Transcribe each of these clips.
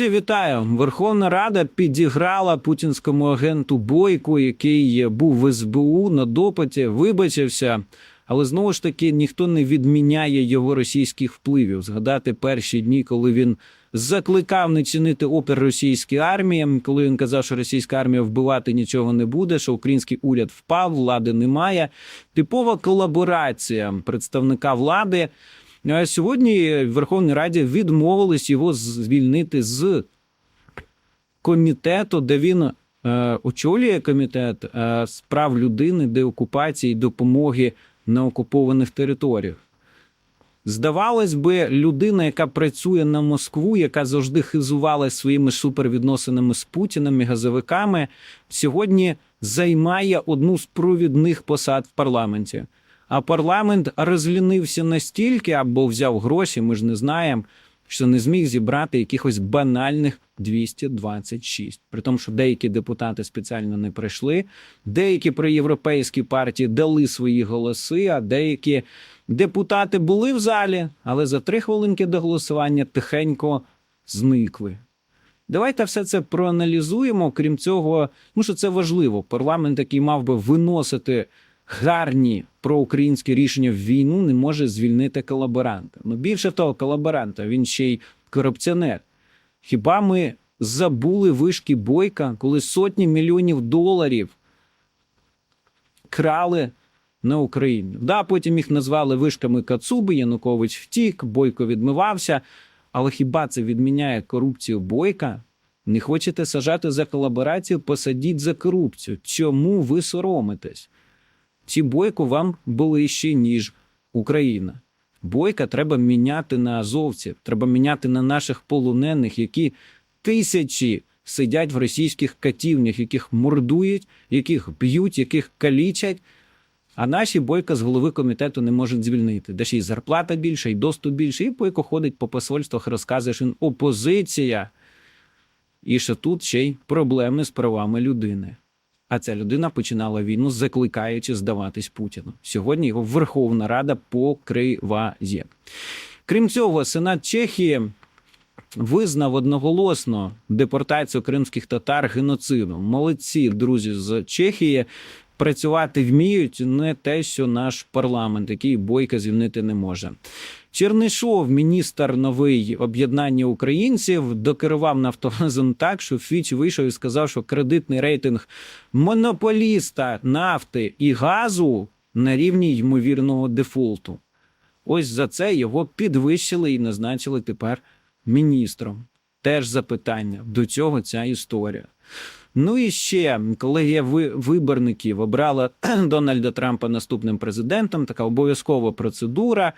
Вітаю! Верховна Рада підіграла путінському агенту Бойку, який був в СБУ на допиті, вибачився. Але знову ж таки ніхто не відміняє його російських впливів. Згадати перші дні, коли він закликав не чинити опір російській армії, коли він казав, що російська армія вбивати нічого не буде, що український уряд впав, влади немає. Типова колаборація представника влади. А сьогодні в Верховній Раді відмовились його звільнити з комітету, де він е, очолює комітет е, з прав людини, деокупації і допомоги на окупованих територіях. Здавалось би, людина, яка працює на Москву, яка завжди хизувалася своїми супервідносинами з Путіним і газовиками, сьогодні займає одну з провідних посад в парламенті. А парламент розлінився настільки або взяв гроші, ми ж не знаємо, що не зміг зібрати якихось банальних 226. При тому, що деякі депутати спеціально не прийшли, деякі проєвропейські партії дали свої голоси, а деякі депутати були в залі, але за три хвилинки до голосування тихенько зникли. Давайте все це проаналізуємо. Крім цього, ну що це важливо. Парламент, який мав би виносити гарні проукраїнські рішення в війну, не може звільнити колаборанта. Ну більше того, колаборанта він ще й корупціонер. Хіба ми забули вишки бойка, коли сотні мільйонів доларів крали на Україну? Да, потім їх назвали вишками Кацуби, Янукович втік, Бойко відмивався. Але хіба це відміняє корупцію бойка? Не хочете сажати за колаборацію, посадіть за корупцію. Чому ви соромитесь? Ці бойко вам ближчі, ніж Україна. Бойка треба міняти на азовців, треба міняти на наших полонених, які тисячі сидять в російських катівнях, яких мордують, яких б'ють, яких калічать. А наші бойка з голови комітету не можуть звільнити. Де ще й зарплата більша, і доступ більше, і бойко ходить по посольствах, розказує, що він опозиція. І що тут ще й проблеми з правами людини. А ця людина починала війну, закликаючи здаватись Путіну. Сьогодні його Верховна Рада покриває. Крім цього, Сенат Чехії визнав одноголосно депортацію кримських татар геноцидом. Молодці друзі з Чехії. Працювати вміють не те, що наш парламент, який бойка звільнити не може. Чернишов, міністр новий об'єднання українців, докерував Нафтогазом так, що Фіч вийшов і сказав, що кредитний рейтинг монополіста нафти і газу на рівні ймовірного дефолту. Ось за це його підвищили і назначили тепер міністром. Теж запитання до цього ця історія. Ну і ще колегія ви- виборників обрала Дональда Трампа наступним президентом. Така обов'язкова процедура.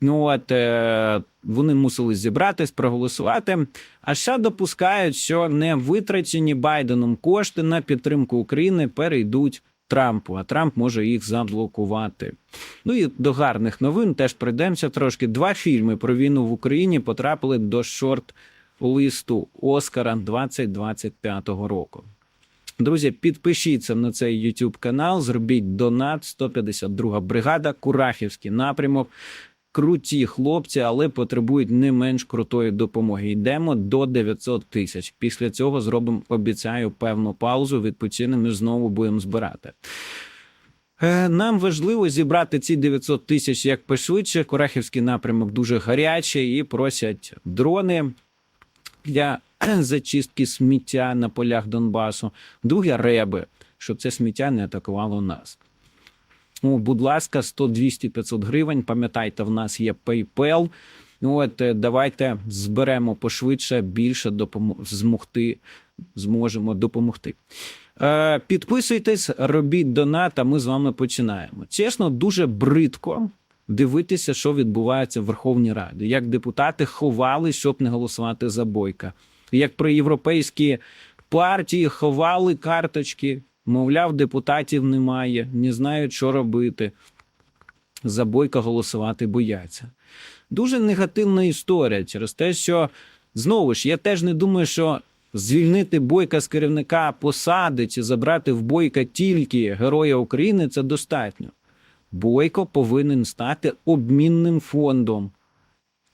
Ну от е, вони мусили зібратись, проголосувати. А ще допускають, що не витрачені Байденом кошти на підтримку України перейдуть Трампу, а Трамп може їх заблокувати. Ну і до гарних новин теж прийдемося трошки. Два фільми про війну в Україні потрапили до шорт листу Оскара 2025 року. Друзі, підпишіться на цей YouTube канал, зробіть донат 152 бригада, Курахівський напрямок. Круті хлопці, але потребують не менш крутої допомоги. Йдемо до 900 тисяч. Після цього зробимо, обіцяю, певну паузу. Відпочинемо і знову будемо збирати. Е, Нам важливо зібрати ці 900 тисяч як пошвидше. Курахівський напрямок дуже гарячий і просять дрони для зачистки сміття на полях Донбасу. Друге реби, щоб це сміття не атакувало нас. Ну, будь ласка, 100, 200, 500 гривень. Пам'ятайте, в нас є PayPal. От е, давайте зберемо пошвидше більше допомо- змогти, зможемо допомогти. Е, підписуйтесь, робіть донат, а ми з вами починаємо. Чесно, дуже бридко дивитися, що відбувається в Верховній Раді. Як депутати ховали, щоб не голосувати за бойка. Як про європейські партії ховали карточки, мовляв, депутатів немає, не знають, що робити. За бойка голосувати бояться. Дуже негативна історія через те, що знову ж я теж не думаю, що звільнити бойка з керівника посади чи забрати в бойка тільки Героя України це достатньо. Бойко повинен стати обмінним фондом.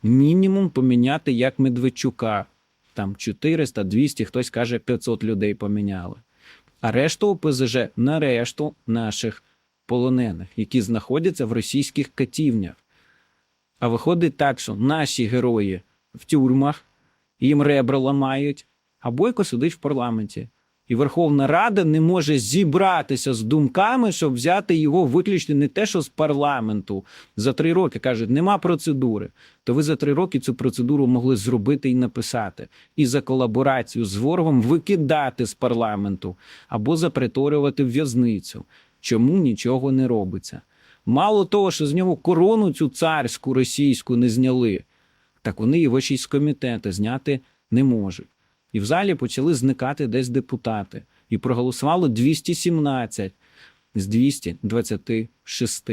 Мінімум поміняти як Медведчука. Там 400, 200, хтось каже 500 людей поміняли. А решту ОПЗЖ на решту наших полонених, які знаходяться в російських катівнях. А виходить так, що наші герої в тюрмах, їм ребра ламають, а Бойко сидить в парламенті. І Верховна Рада не може зібратися з думками, щоб взяти його виключно не те, що з парламенту за три роки. Кажуть, нема процедури. То ви за три роки цю процедуру могли зробити і написати. І за колаборацію з ворогом викидати з парламенту або заприторювати в в'язницю. Чому нічого не робиться? Мало того, що з нього корону цю царську російську не зняли, так вони його ще й з комітету зняти не можуть. І в залі почали зникати десь депутати. І проголосувало 217 з 226,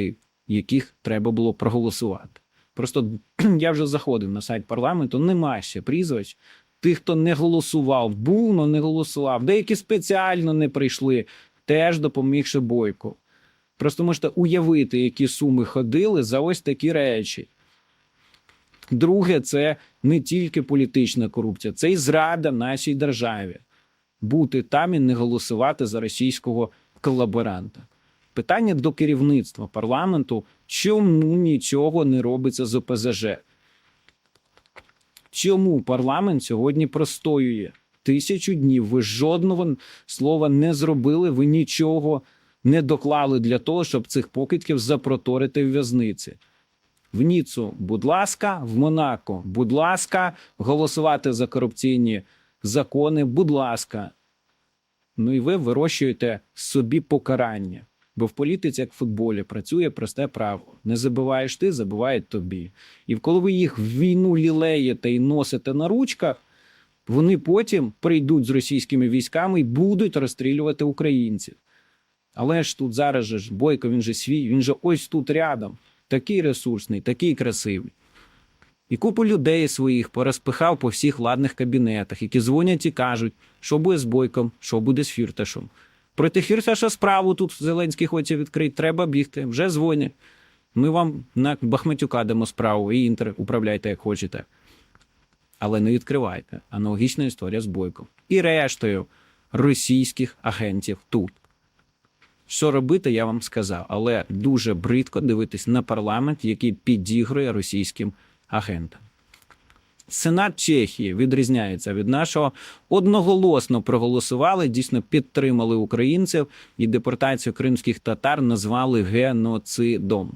яких треба було проголосувати. Просто я вже заходив на сайт парламенту, нема ще прізвищ. Тих, хто не голосував, був, но не голосував. Деякі спеціально не прийшли, теж допомігши Бойко. Просто можете уявити, які суми ходили за ось такі речі. Друге, це не тільки політична корупція, це і зрада нашій державі. Бути там і не голосувати за російського колаборанта. Питання до керівництва парламенту: чому нічого не робиться з ОПЗЖ? Чому парламент сьогодні простоює? Тисячу днів. Ви жодного слова не зробили, ви нічого не доклали для того, щоб цих покидьків запроторити в в'язниці. В Ніцу, будь ласка, в Монако, будь ласка, голосувати за корупційні закони, будь ласка. Ну і ви вирощуєте собі покарання. Бо в політиці, як в футболі, працює просте правило. Не забуваєш ти, забувають тобі. І коли ви їх в війну лілеєте і носите на ручках, вони потім прийдуть з російськими військами і будуть розстрілювати українців. Але ж тут зараз же ж Бойко, він же свій, він же ось тут рядом. Такий ресурсний, такий красивий. І купу людей своїх порозпихав по всіх владних кабінетах, які дзвонять і кажуть, що буде з Бойком, що буде з Фірташем. Проти Фірташа справу тут Зеленський хоче відкрити, треба бігти, вже дзвонять. Ми вам на Бахметюка дамо справу і інтер управляйте як хочете. Але не відкривайте. Аналогічна історія з Бойком. І рештою російських агентів тут. Що робити, я вам сказав, але дуже бридко дивитись на парламент, який підігрує російським агентам. Сенат Чехії відрізняється від нашого. Одноголосно проголосували, дійсно підтримали українців і депортацію кримських татар назвали геноцидом.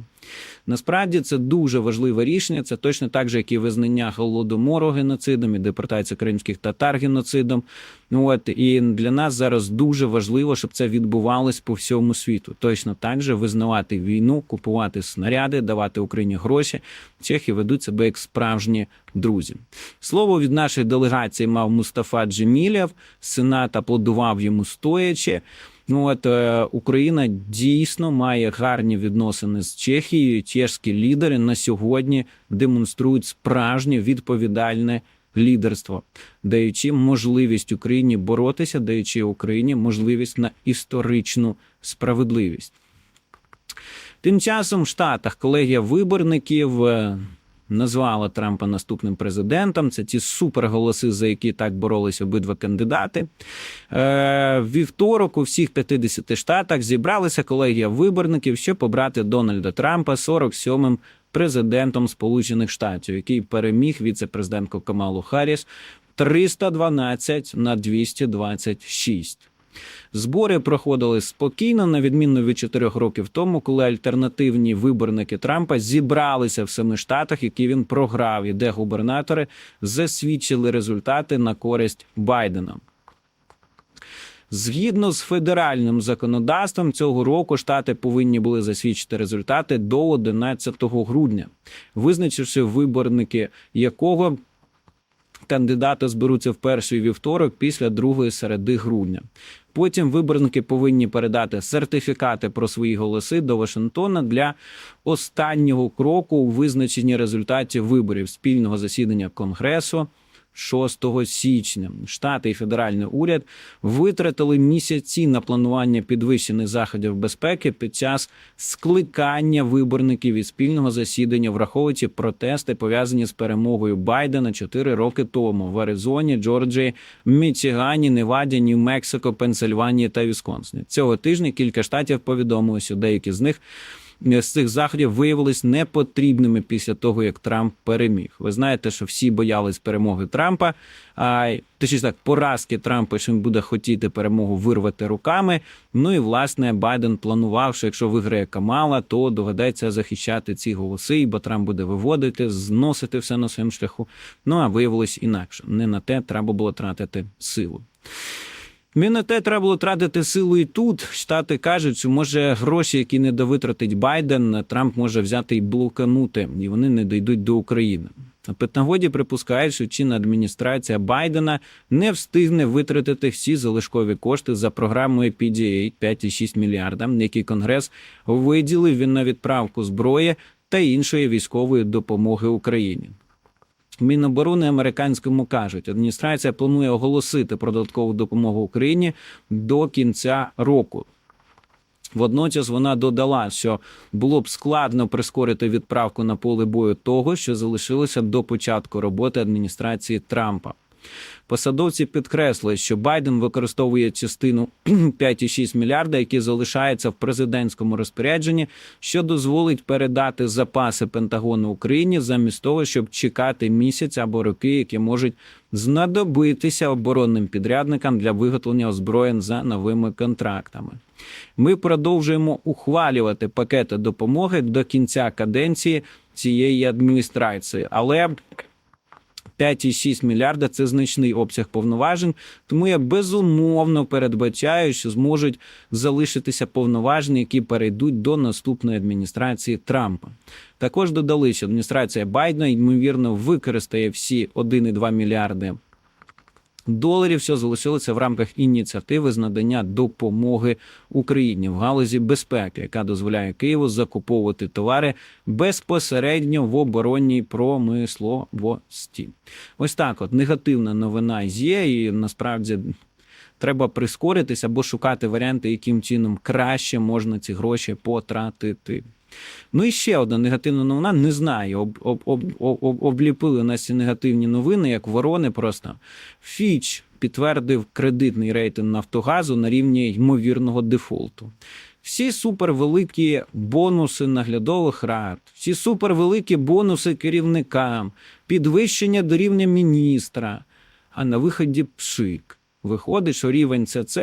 Насправді це дуже важливе рішення. Це точно так же, як і визнання голодомору геноцидом і депортація кримських татар геноцидом. Ну от і для нас зараз дуже важливо, щоб це відбувалось по всьому світу. Точно так же визнавати війну, купувати снаряди, давати Україні гроші. Чехи ведуть себе як справжні друзі. Слово від нашої делегації мав Мустафа Джемілєв. Сенат аплодував йому стоячи. Ну от е, Україна дійсно має гарні відносини з Чехією. Чешські лідери на сьогодні демонструють справжнє відповідальне лідерство, даючи можливість Україні боротися, даючи Україні можливість на історичну справедливість. Тим часом в Штатах колегія виборників е, назвала Трампа наступним президентом. Це ті суперголоси, за які так боролися обидва кандидати. Е, Вівторок у всіх 50 штатах зібралася колегія виборників, щоб обрати Дональда Трампа 47-м президентом Сполучених Штатів, який переміг віце-президентку Камалу Харріс 312 на 226. Збори проходили спокійно, на відміну від чотирьох років тому, коли альтернативні виборники Трампа зібралися в семи штатах, які він програв, і де губернатори засвідчили результати на користь Байдена. Згідно з федеральним законодавством, цього року штати повинні були засвідчити результати до 11 грудня, визначивши виборники якого кандидати зберуться в перший вівторок після другої середи грудня. Потім виборники повинні передати сертифікати про свої голоси до Вашингтона для останнього кроку у визначенні результатів виборів спільного засідання Конгресу 6 січня. Штати і федеральний уряд витратили місяці на планування підвищених заходів безпеки під час скликання виборників і спільного засідання, враховуючи протести, пов'язані з перемогою Байдена 4 роки тому в Аризоні, Джорджії, Мічигані, Неваді, Нью-Мексико, Пенсильванії та Вісконсині. Цього тижня кілька штатів повідомили, що деякі з них з цих заходів виявились непотрібними після того, як Трамп переміг. Ви знаєте, що всі боялись перемоги Трампа, а точніше так, поразки Трампа, що він буде хотіти перемогу вирвати руками. Ну і власне Байден планував, що якщо виграє Камала, то доведеться захищати ці голоси, бо Трамп буде виводити, зносити все на своєму шляху. Ну а виявилось інакше. Не на те треба було тратити силу. Мені на те треба було тратити силу і тут. Штати кажуть, що може гроші, які не довитратить Байден, Трамп може взяти і блоканути, і вони не дійдуть до України. На Петнагоді припускають, що чинна адміністрація Байдена не встигне витратити всі залишкові кошти за програмою PDA 5,6 мільярда, які Конгрес виділив він на відправку зброї та іншої військової допомоги Україні. Міноборони американському кажуть, адміністрація планує оголосити про додаткову допомогу Україні до кінця року. Водночас вона додала, що було б складно прискорити відправку на поле бою того, що залишилося до початку роботи адміністрації Трампа. Посадовці підкреслили, що Байден використовує частину 5,6 мільярда, які залишаються в президентському розпорядженні, що дозволить передати запаси Пентагону Україні замість того, щоб чекати місяць або роки, які можуть знадобитися оборонним підрядникам для виготовлення озброєнь за новими контрактами. Ми продовжуємо ухвалювати пакети допомоги до кінця каденції цієї адміністрації, але 5,6 мільярда це значний обсяг повноважень, тому я безумовно передбачаю, що зможуть залишитися повноваження, які перейдуть до наступної адміністрації Трампа. Також додали, що адміністрація Байдена ймовірно використає всі 1,2 мільярди доларів, що залишилося в рамках ініціативи з надання допомоги Україні в галузі безпеки, яка дозволяє Києву закуповувати товари безпосередньо в оборонній промисловості. Ось так, от негативна новина є, і насправді. Треба прискоритися або шукати варіанти, яким чином краще можна ці гроші потратити. Ну і ще одна негативна новина. Не знаю, об, об, об, об, обліпили нас ці негативні новини, як ворони. Просто Фіч підтвердив кредитний рейтинг Нафтогазу на рівні ймовірного дефолту. Всі супервеликі бонуси наглядових рад, всі супервеликі бонуси керівникам, підвищення до рівня міністра. А на виході пшик. Виходить, що рівень ЦЦ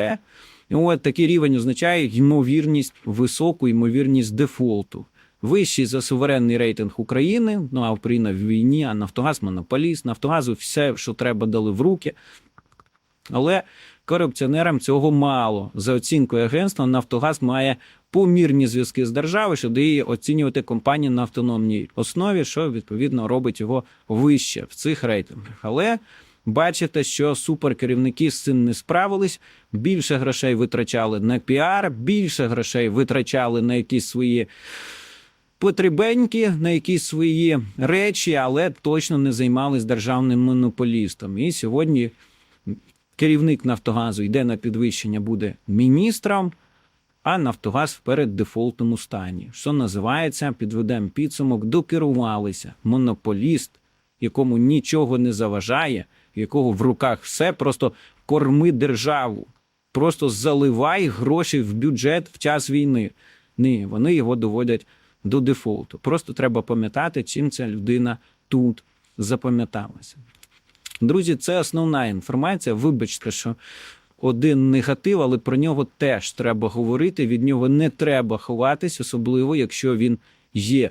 от такий рівень означає ймовірність, високу ймовірність дефолту. Вищий за суверенний рейтинг України. Ну а Україна в війні, а Нафтогаз монополіст, Нафтогазу все, що треба, дали в руки. Але корупціонерам цього мало. За оцінкою агентства, Нафтогаз має помірні зв'язки з державою, що дає оцінювати компанії на автономній основі, що відповідно робить його вище в цих рейтингах. Але бачите, що суперкерівники з цим не справились. Більше грошей витрачали на піар, більше грошей витрачали на якісь свої. Потребенькі на якісь свої речі, але точно не займались державним монополістом. І сьогодні керівник Нафтогазу йде на підвищення, буде міністром, а Нафтогаз в переддефолтному стані. Що називається, підведемо підсумок, докерувалися. Монополіст, якому нічого не заважає, якого в руках все, просто корми державу, просто заливай гроші в бюджет в час війни. Ні, вони його доводять до дефолту. Просто треба пам'ятати, чим ця людина тут запам'яталася. Друзі, це основна інформація. Вибачте, що один негатив, але про нього теж треба говорити. Від нього не треба ховатись, особливо якщо він є.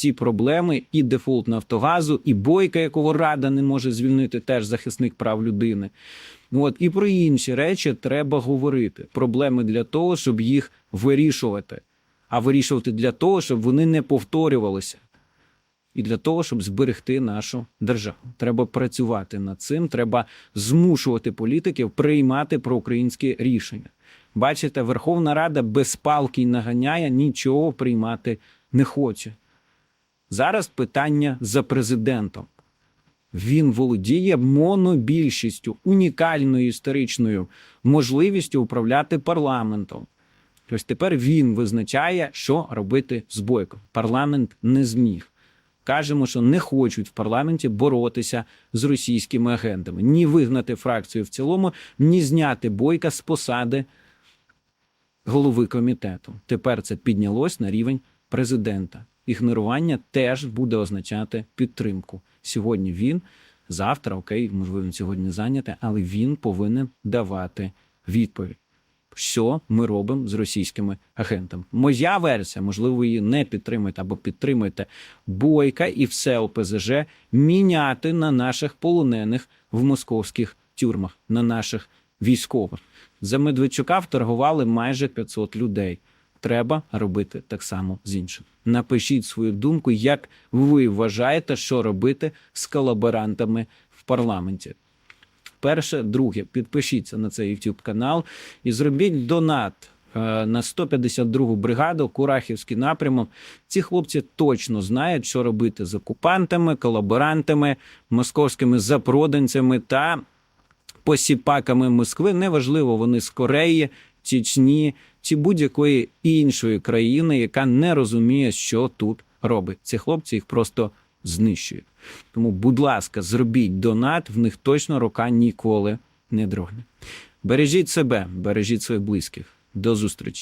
Ці проблеми і дефолт Нафтогазу, і бойка, якого рада не може звільнити, теж захисник прав людини. От і про інші речі треба говорити. Проблеми для того, щоб їх вирішувати, а вирішувати для того, щоб вони не повторювалися. І для того, щоб зберегти нашу державу, треба працювати над цим. Треба змушувати політиків приймати проукраїнські рішення. Бачите, Верховна Рада без палки й наганяє нічого приймати не хоче. Зараз питання за президентом. Він володіє монобільшістю, унікальною історичною можливістю управляти парламентом. Ось тепер він визначає, що робити з бойком. Парламент не зміг. Кажемо, що не хочуть в парламенті боротися з російськими агентами, ні вигнати фракцію в цілому, ні зняти бойка з посади голови комітету. Тепер це піднялось на рівень президента. Ігнорування теж буде означати підтримку. Сьогодні він, завтра, окей, можливо, він сьогодні зайнятий, але він повинен давати відповідь. Що ми робимо з російськими агентами? Моя версія, можливо, її не підтримуєте або підтримуєте бойка і все ОПЗЖ міняти на наших полонених в московських тюрмах, на наших військових. За Медведчука вторгували майже 500 людей. Треба робити так само з іншим. Напишіть свою думку, як ви вважаєте, що робити з колаборантами в парламенті. Перше, друге, підпишіться на цей YouTube канал і зробіть донат е, на 152-гу бригаду, Курахівський напрямок. Ці хлопці точно знають, що робити з окупантами, колаборантами, московськими запроданцями та посіпаками Москви. Неважливо, вони з Кореї, Чечні чи будь-якої іншої країни, яка не розуміє, що тут робить. Ці хлопці їх просто знищують. Тому, будь ласка, зробіть донат, в них точно рука ніколи не дрогне. Бережіть себе, бережіть своїх близьких. До зустрічі.